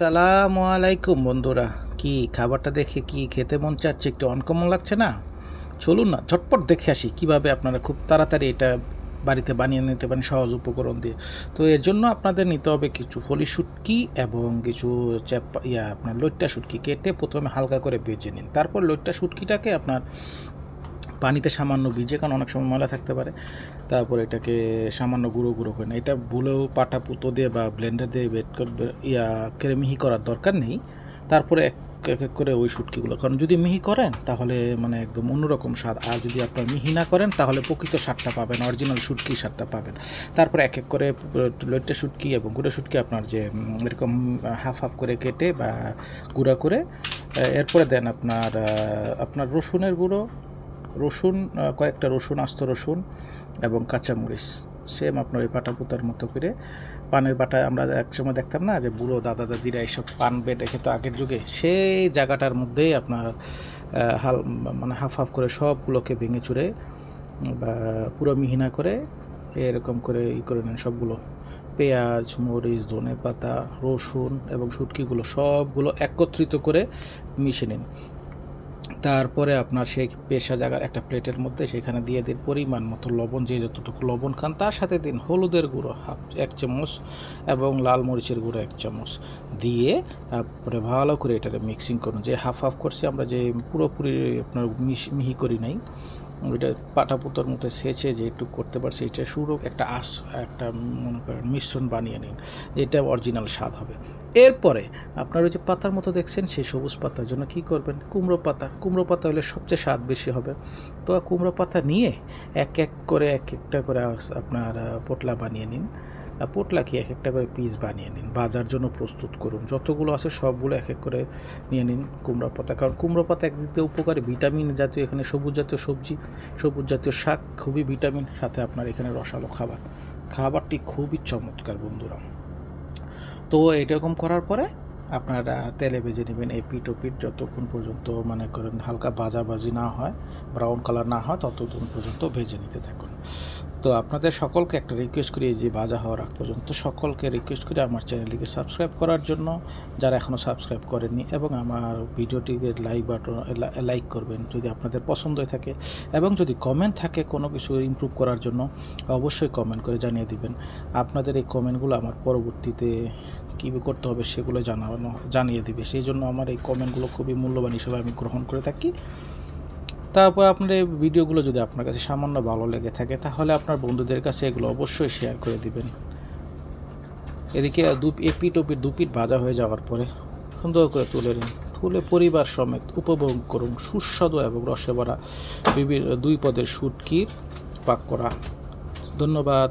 আসসালামু আলাইকুম বন্ধুরা। কি খাবারটা দেখে কি খেতে মন চাচ্ছে? একটু অনকমন লাগছে না? চলুন না, ঝটপট দেখে আসি কীভাবে আপনারা খুব তাড়াতাড়ি এটা বাড়িতে বানিয়ে নিতে পারেন সহজ উপকরণ দিয়ে। তো এর জন্য আপনাদের নিতে হবে কিছু ফলি শুটকি এবং কিছু চ্যাপ, ইয়া, আপনার লইট্টা শুটকি কেটে প্রথমে হালকা করে বেজে নিন। তারপর লইট্টা শুটকিটাকে আপনার পানিতে সামান্য ভিজে, কারণ অনেক সময় ময়লা থাকতে পারে। তারপর এটাকে সামান্য গুঁড়ো গুঁড়ো করে না এটা ভুলেও পাটা পুতো দিয়ে বা ব্লেন্ডার দিয়ে বেট ইয়া করে মিহি করার দরকার নেই। তারপরে এক এক এক করে ওই শুটকিগুলো, কারণ যদি মিহি করেন, তাহলে মানে একদম অন্যরকম স্বাদ। আর যদি আপনার মিহি না করেন, তাহলে প্রকৃত স্বাদটা পাবেন অরিজিনাল শুটকির স্বাদটা পাবেন। তারপরে এক এক করে লইট্টা শুটকি এবং গুঁড়ো শুটকি আপনার যে এরকম হাফ হাফ করে কেটে বা গুঁড়া করে, এরপরে দেন আপনার আপনার রসুনের গুঁড়ো রসুন কয়েকটা রসুন, আস্ত রসুন এবং কাঁচামরিচ সেম আপনার ওই পাটা পুতার মতো করে পানের বাটা আমরা একসময় দেখতাম না যে বুড়ো দাদা দাদিরা এইসব পান বেড খেতো আগের যুগে। সেই জায়গাটার মধ্যেই আপনার হাল মানে হাফ হাফ করে সবগুলোকে ভেঙে চুরে, বা পুরো মিহিনা করে এরকম করে ই করে নেন সবগুলো। পেঁয়াজ, মরিচ ধনে পাতা রসুন এবং শুটকিগুলো সবগুলো একত্রিত করে মিশে নিন। তারপরে আপনার সেই পেশা জায়গার একটা প্লেটের মধ্যে সেখানে দিয়ে দিন পরিমাণ মতো লবণ, যে যতটুকু লবণ খান তার সাথে দিন হলুদের গুঁড়ো, হাফ, এক চামচ এবং লাল মরিচের গুঁড়ো, এক চামচ। দিয়ে তারপরে ভালো করে এটাকে মিক্সিং করুন। যে হাফ হাফ করছি আমরা যে পুরোপুরি আপনার মিহি করি নাই। ওইটা পাটা পুতোর মতো সেচে যেটুকু করতে পারছে, এটা শুরু একটা আস, একটা মনে করেন মিশ্রণ বানিয়ে নিন, এটা অরিজিনাল স্বাদ হবে। এরপরে আপনার ওই যে পাতার মতো দেখছেন, সেই সবুজ পাতার জন্য কি করবেন? কুমড়ো পাতা কুমড়ো পাতা হলে সবচেয়ে স্বাদ বেশি হবে। তো কুমড়ো পাতা নিয়ে এক এক করে এক একটা করে আপনার পোটলা বানিয়ে নিন। আহ, পোটলা কি এক একটা করে পিস বানিয়ে নিন। বাজার জন্য প্রস্তুত করুন। যতগুলো আছে সবগুলো এক এক করে নিয়ে নিন কুমড়ো পাতা। কারণ কুমড়ো পাতা একদিক দিয়ে উপকারী। ভিটামিন জাতীয় এখানে সবুজ জাতীয় সবজি সবুজ জাতীয় শাক খুবই ভিটামিন। সাথে আপনার এখানে রসালো খাবার। খাবারটি খুবই চমৎকার বন্ধুরা। তো এরকম করার পরে আপনারা তেলে ভেজে নেবেন এই পিঠ ও পিঠ যতক্ষণ পর্যন্ত মনে করেন হালকা ভাজাভাজি না হয় ব্রাউন কালার না হয় ততক্ষণ পর্যন্ত ভেজে নিতে থাকুন। তো আপনাদের সকলকে একটা রিকোয়েস্ট করি যে বাজা হওয়ার আগ পর্যন্ত সকলকে রিকোয়েস্ট করি আমার চ্যানেলটিকে সাবস্ক্রাইব করার জন্য। যারা এখনও সাবস্ক্রাইব করেননি এবং আমার ভিডিওটিকে লাইক বাটন লাইক করবেন যদি আপনাদের পছন্দ হয়ে থাকে এবং যদি কমেন্ট থাকে কোনো কিছু ইমপ্রুভ করার জন্য, অবশ্যই কমেন্ট করে জানিয়ে দিবেন। আপনাদের এই কমেন্টগুলো আমার পরবর্তীতে কী করতে হবে সেগুলো জানানো, জানিয়ে দিবে। সেই জন্য আমার এই কমেন্টগুলো খুবই মূল্যবান হিসেবে আমি গ্রহণ করে থাকি। তারপর আপনার এই ভিডিওগুলো যদি আপনার কাছে সামান্য ভালো লেগে থাকে, তাহলে আপনার বন্ধুদের কাছে এগুলো অবশ্যই শেয়ার করে দিবেন। এদিকে দু এপি টপি দুপিট ভাজা হয়ে যাওয়ার পরে সুন্দর করে তুলে নিন। তুলে পরিবার সমেত উপভোগ করুন সুস্বাদু এবং রসে ভরা বিভিন্ন দুই পদের সুটকির পাক করা। ধন্যবাদ।